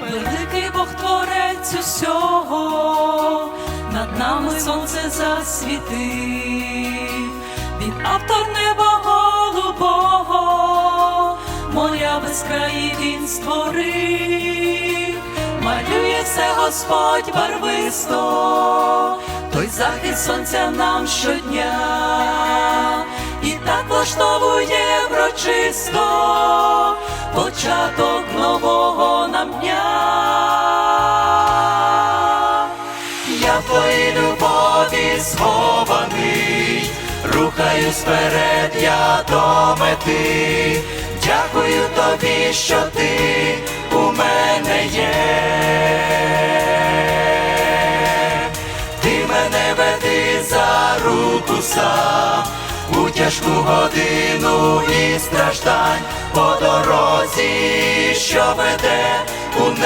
Великий Бог творець усього, над нами сонце засвітив, він автор неба голубого, моря безкраї він створив, малює все Господь барвисто, той захід сонця нам щодня, і так влаштовує врочисто початок нового нам дня. Я твоїй любові схований, рухаюсь вперед, я до мети. Дякую тобі, що ти у мене є. Ти мене веди за руку сам у тяжку годину і страждань по дорозі, що веде у небеса.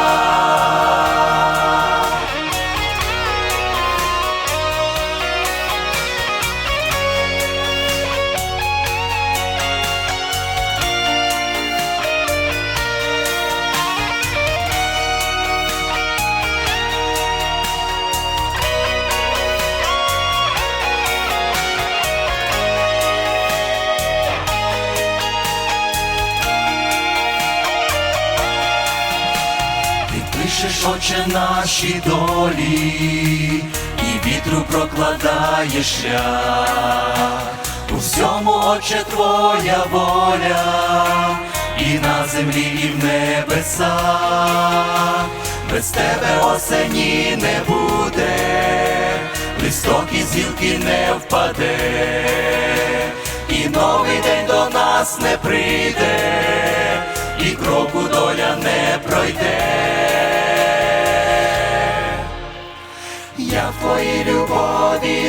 Пишеш, очі наші долі, і вітру прокладаєш шлях. У всьому, Отче, твоя воля, і на землі, і в небесах. Без тебе осені не буде, листок із гілки не впаде, і новий день до нас не прийде, і кроку доля не пройде.